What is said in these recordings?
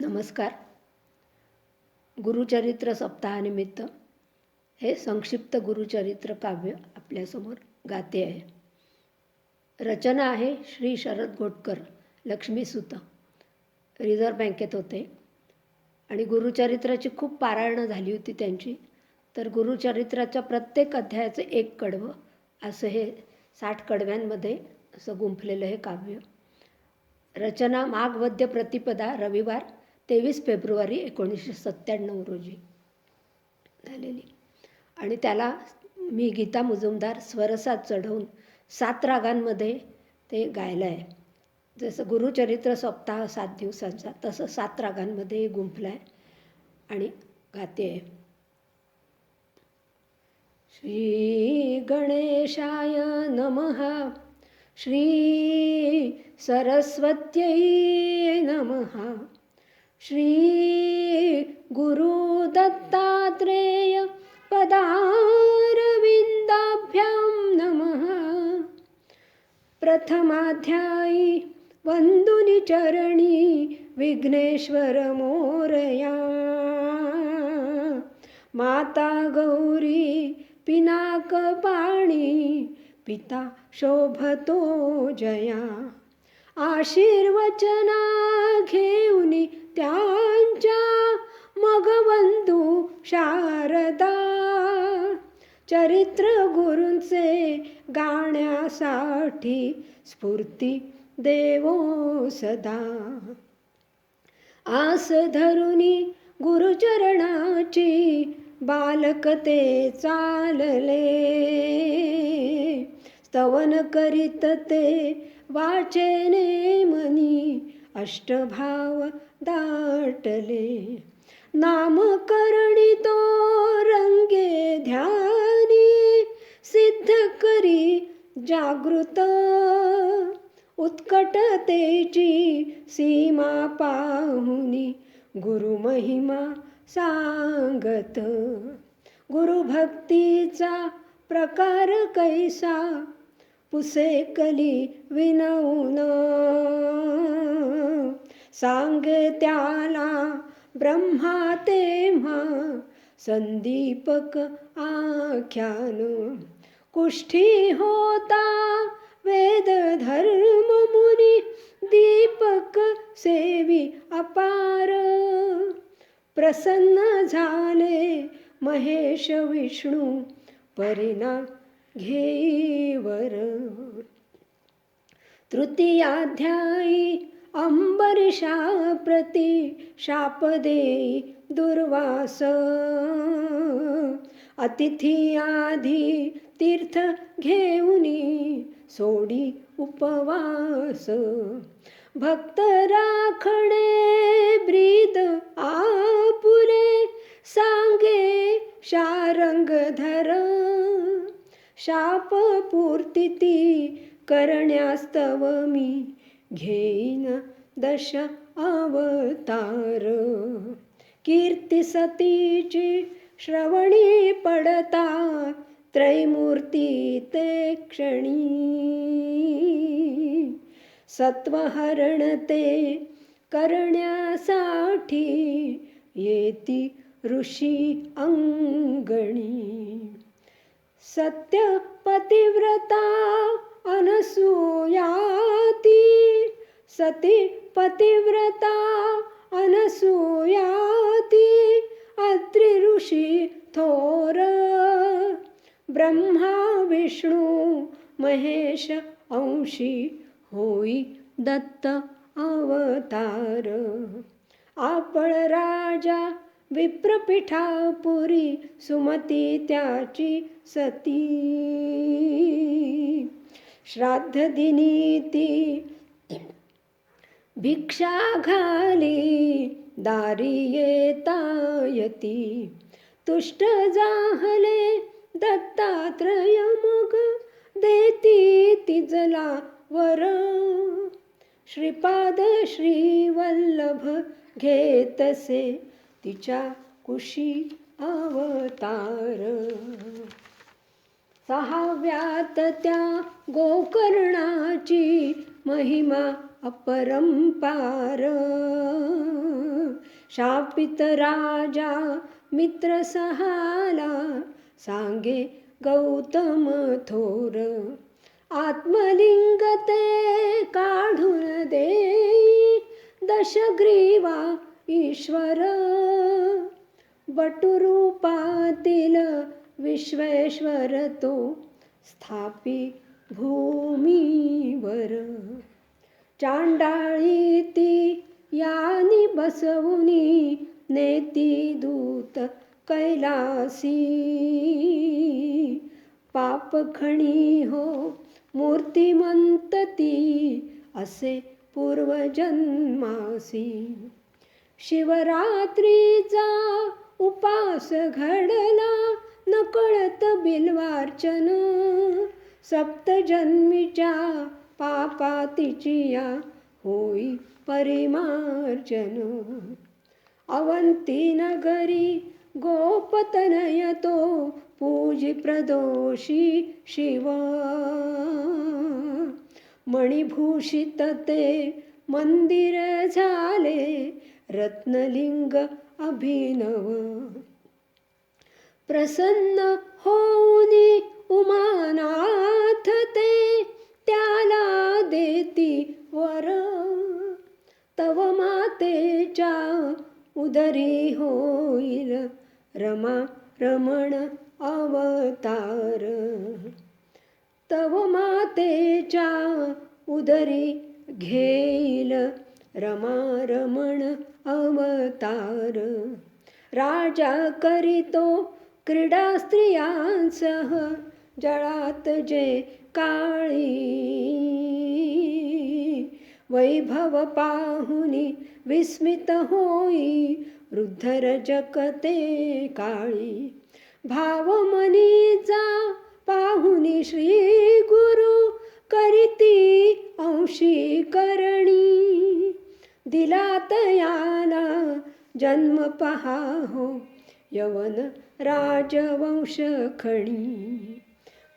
नमस्कार. गुरुचरित्र सप्ताहानिमित्त हे संक्षिप्त गुरुचरित्र काव्य आपल्यासमोर गाते आहे. रचना आहे श्री शरद गोटकर लक्ष्मीसुत रिझर्व्ह बँकेत होते. आणि गुरुचरित्राची खूप पारायणं झाली होती त्यांची. तर गुरुचरित्राच्या प्रत्येक अध्यायाचं एक कडवं असं हे साठ कडव्यांमध्ये असं गुंफलेलं हे काव्य. रचना माघ वद्य प्रतिपदा रविवार तेवीस फेब्रुवारी एकोणीसशे सत्त्याण्णव रोजी झालेली. आणि त्याला मी गीता मुजुमदार स्वरसात चढवून सात रागांमध्ये ते गायलं आहे जसं गुरुचरित्र सप्ताह सात दिवसांचा तसं सात रागांमध्ये गुंफलं आहे आणि गाते आहे श्री गणेशाय नमः. श्री सरस्वत्यै नमः. श्री गुरु दत्तात्रेय पदारविन्दाभ्यां नमः। प्रथमाध्यायी वन्दुनिचरणी चरणी विघ्नेश्वर मोरया। माता गौरी पिनाकपाणी पिता शोभतो जया। आशीर्वचना घेऊनी चरित्र गुरूंचे गाण्यासाठी स्फूर्ती देवो सदा. आस धरुनी गुरुचरणाची बालकते चालले. स्तवन करीत ते वाचेने मनी अष्टभाव दाटले. नामकरणी तो रंगे ध्या जागृत उत्कटतेची सीमा पाहुनी गुरुमहिमा सांगत. गुरुभक्तीचा प्रकार कैसा? पुसेकली विनवून. सांगे त्याला ब्रह्मा तेव्हा संदीपक आख्यान. कुष्ठी होता वेद धर्म मुनी दीपक सेवी अपार. प्रसन्न झाले महेश विष्णू परिणा घेईवर. तृतीयाध्यायी अंबरीषा प्रती शाप देई दुर्वास. अतिथी आधी तीर्थ घेऊनी सोडी उपवास. भक्त राखणे ब्रीद आपुले सांगे शारंगधर शाप पूर्ती करण्यास्तव मी घेईन दश अवतार. कीर्ती सतीची श्रवणी पडता त्रैमूर्ती ते क्षणी. सत्वहरण ते करण्यासाठी येती ऋषी अंगणी. सत्य पतिव्रता अनसूयाती सती पतिव्रता अनसूयाती ऋषी थोर। ब्रह्मा विष्णू महेश अंशी होई दत्त अवतार। आपण राजा विप्रपीठापुरी सुमती त्याची सती। श्राद्ध दिनी ती भिक्षा घाली दारी येतायती। तुष्ट जाहले दत्तात्रय मग देती तिजला वर. श्रीपाद श्रीवल्लभ घेतसे तिच्या कुशी अवतार. सहाव्यात त्या गोकर्णाची महिमा अपरंपार. शापित राजा मित्र सहाला सांगे गौतम थोर. आत्मलिंग ते काढून देई दशग्रीवा ईश्वर. बटुरूपातील विश्वेश्वर तो स्थापी भूमीवर. चांडाळी ती यानी बसवुनी नेती दूत कैलासी. पापखणी हो मूर्तिमंत ती असे पूर्वजन्मासी. शिवरात्रीचा उपास घडला नकळत बिल्वार्चन सप्तजन्मीच्या पापातिची या होई परिमार्जन. अवंती नगरी गोपतनय तो पूजी प्रदोषी शिव. मणिभूषित ते मंदिर झाले रत्नलिंग अभिनव. प्रसन्न होऊनी उमाना उदरी होईल रमा रमण अवतार. तव मातेच्या उदरी घेईल रमा रमण अवतार. राजा करीतो क्रीडा स्त्रियांसह जळात जे काळी वैभव पाहुनी विस्मित होई वृद्ध रजकते काळी. भावमनीचा पाहुनी श्री गुरु करीती अंशी करणी. दिलात याला जन्म पहा हो यवन राजवंश खणी.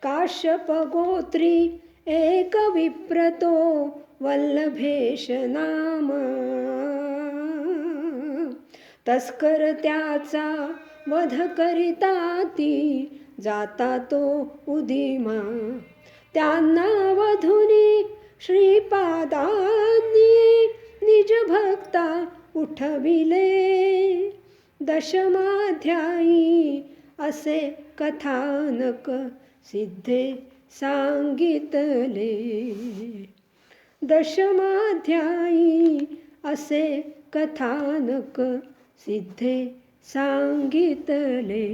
काश्यप गोत्री एक विप्रतो वल्लभेश नाम. तस्कर त्याचा वध करिता ती जाता तो उदिमा. त्यांना वधुनी श्रीपादांनी निज भक्ता उठविले. दशमाध्यायी असे कथानक सिद्धे सांगितले. दशमाध्यायी असे कथानक सिद्धे सांगितले.